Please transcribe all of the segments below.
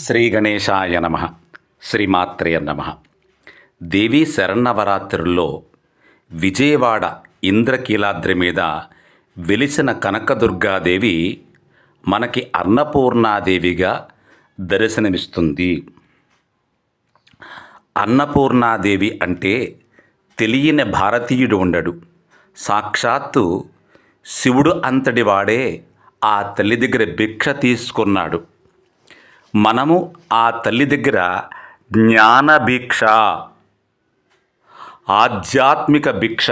శ్రీ గణేశాయ నమ శ్రీమాత్రేయ నమ. దేవీ శరన్నవరాత్రుల్లో విజయవాడ ఇంద్రకీలాద్రి మీద వెలిసిన కనకదుర్గాదేవి మనకి అన్నపూర్ణాదేవిగా దర్శనమిస్తుంది. అన్నపూర్ణాదేవి అంటే తెలియని భారతీయుడు ఉండడు. సాక్షాత్తు శివుడు అంతటి వాడే ఆ తల్లి దగ్గర భిక్ష తీసుకున్నాడు. మనము ఆ తల్లి దగ్గర జ్ఞాన భిక్ష ఆధ్యాత్మిక భిక్ష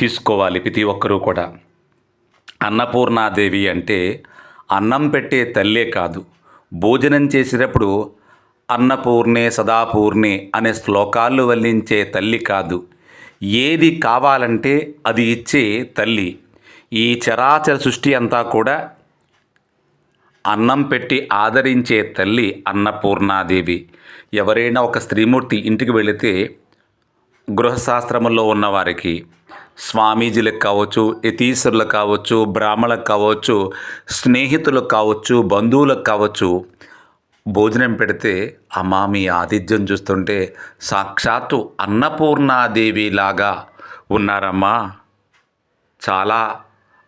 తీసుకోవాలి ప్రతి ఒక్కరూ కూడా. అన్నపూర్ణాదేవి అంటే అన్నం పెట్టే తల్లే కాదు. భోజనం చేసేటప్పుడు అన్నపూర్ణే సదాపూర్ణే అనే శ్లోకాలు వల్లించే తల్లి కాదు. ఏది కావాలంటే అది ఇచ్చే తల్లి. ఈ చరాచర సృష్టి అంతా కూడా అన్నం పెట్టి ఆదరించే తల్లి అన్నపూర్ణాదేవి. ఎవరైనా ఒక స్త్రీమూర్తి ఇంటికి వెళితే గృహశాస్త్రములో ఉన్నవారికి స్వామీజీలకు కావచ్చు యతీశ్వరులకు కావచ్చు బ్రాహ్మణులకు కావచ్చు స్నేహితులకు కావచ్చు బంధువులకు కావచ్చు భోజనం పెడితే అమ్మా మీ ఆతిథ్యం చూస్తుంటే సాక్షాత్తు అన్నపూర్ణాదేవిలాగా ఉన్నారమ్మా. చాలా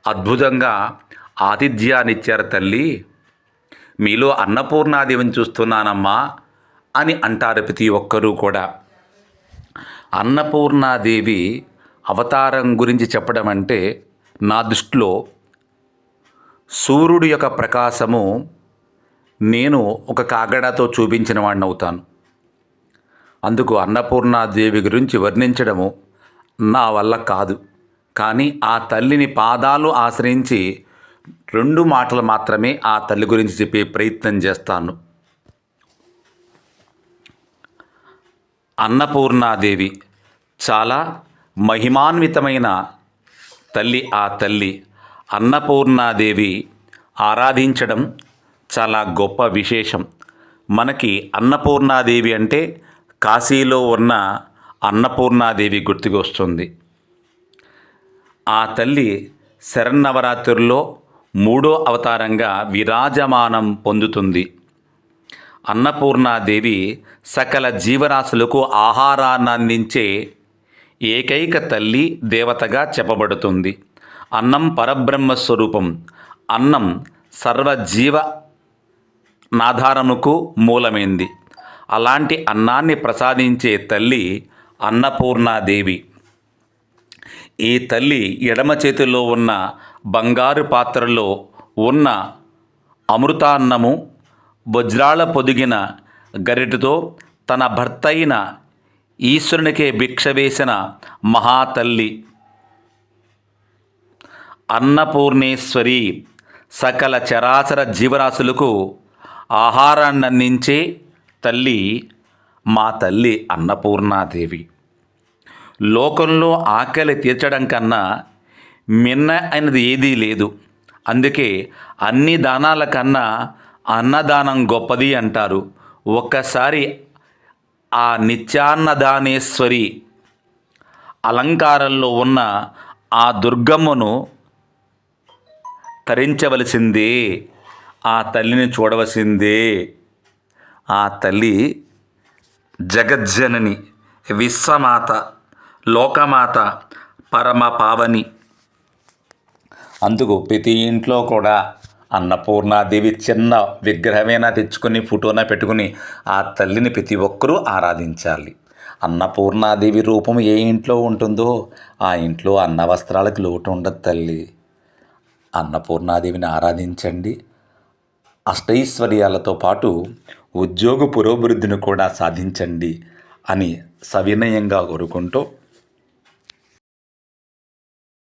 అద్భుతంగా ఆతిథ్యాన్ని ఇచ్చారు తల్లి. మీలో అన్నపూర్ణాదేవిని చూస్తున్నానమ్మా అని అంటారు ప్రతి ఒక్కరూ కూడా. అన్నపూర్ణాదేవి అవతారం గురించి చెప్పడం అంటే నా దృష్టిలో సూర్యుడి యొక్క ప్రకాశము నేను ఒక కాగడాతో చూపించిన వాడిని అవుతాను. అందుకు అన్నపూర్ణాదేవి గురించి వర్ణించడము నా వల్ల కాదు. కానీ ఆ తల్లిని పాదాలు ఆశ్రయించి రెండు మాటలు మాత్రమే ఆ తల్లి గురించి చెప్పే ప్రయత్నం చేస్తాను. అన్నపూర్ణాదేవి చాలా మహిమాన్వితమైన తల్లి ఆ తల్లి. అన్నపూర్ణాదేవి ఆరాధించడం చాలా గొప్ప విశేషం. మనకి అన్నపూర్ణాదేవి అంటే కాశీలో ఉన్న అన్నపూర్ణాదేవి గుర్తుకొస్తుంది. ఆ తల్లి శరన్నవరాత్రుల్లో మూడో అవతారంగా విరాజమానం పొందుతుంది. అన్నపూర్ణాదేవి సకల జీవరాశులకు ఆహారాన్ని అందించే ఏకైక తల్లి దేవతగా చెప్పబడుతుంది. అన్నం పరబ్రహ్మ స్వరూపం. అన్నం సర్వజీవ నాధారముకు మూలమైంది. అలాంటి అన్నాన్ని ప్రసాదించే తల్లి అన్నపూర్ణాదేవి. ఈ తల్లి ఎడమ చేతిలో ఉన్న బంగారు పాత్రలో ఉన్న అమృతాన్నము వజ్రాల పొదిగిన గరిటతో తన భర్త అయిన ఈశ్వరునికే భిక్ష వేసిన మహాతల్లి. అన్నపూర్ణేశ్వరి సకల చరాచర జీవరాశులకు ఆహారాన్ని అందించే తల్లి మా తల్లి అన్నపూర్ణాదేవి. లోకంలో ఆకలి తీర్చడం కన్నా మిన్న అయినది ఏదీ లేదు. అందుకే అన్ని దానాల కన్నా అన్నదానం గొప్పది అంటారు. ఒక్కసారి ఆ నిత్యాన్నదానేశ్వరి అలంకారంలో ఉన్న ఆ దుర్గమ్మను తరించవలసిందే ఆ తల్లిని చూడవలసిందే. ఆ తల్లి జగజ్జనని విశ్వమాత లోకమాత పరమ పావని అందుకు ప్రతి ఇంట్లో కూడా అన్నపూర్ణాదేవి చిన్న విగ్రహమైనా తెచ్చుకొని ఫోటోనా పెట్టుకుని ఆ తల్లిని ప్రతి ఒక్కరూ ఆరాధించాలి. అన్నపూర్ణాదేవి రూపం ఏ ఇంట్లో ఉంటుందో ఆ ఇంట్లో అన్న వస్త్రాలకు లోటు ఉండదు తల్లి. అన్నపూర్ణాదేవిని ఆరాధించండి. అష్టైశ్వర్యాలతో పాటు ఉద్యోగ పురోభివృద్ధిని కూడా సాధించండి అని సవినయంగా కోరుకుంటూ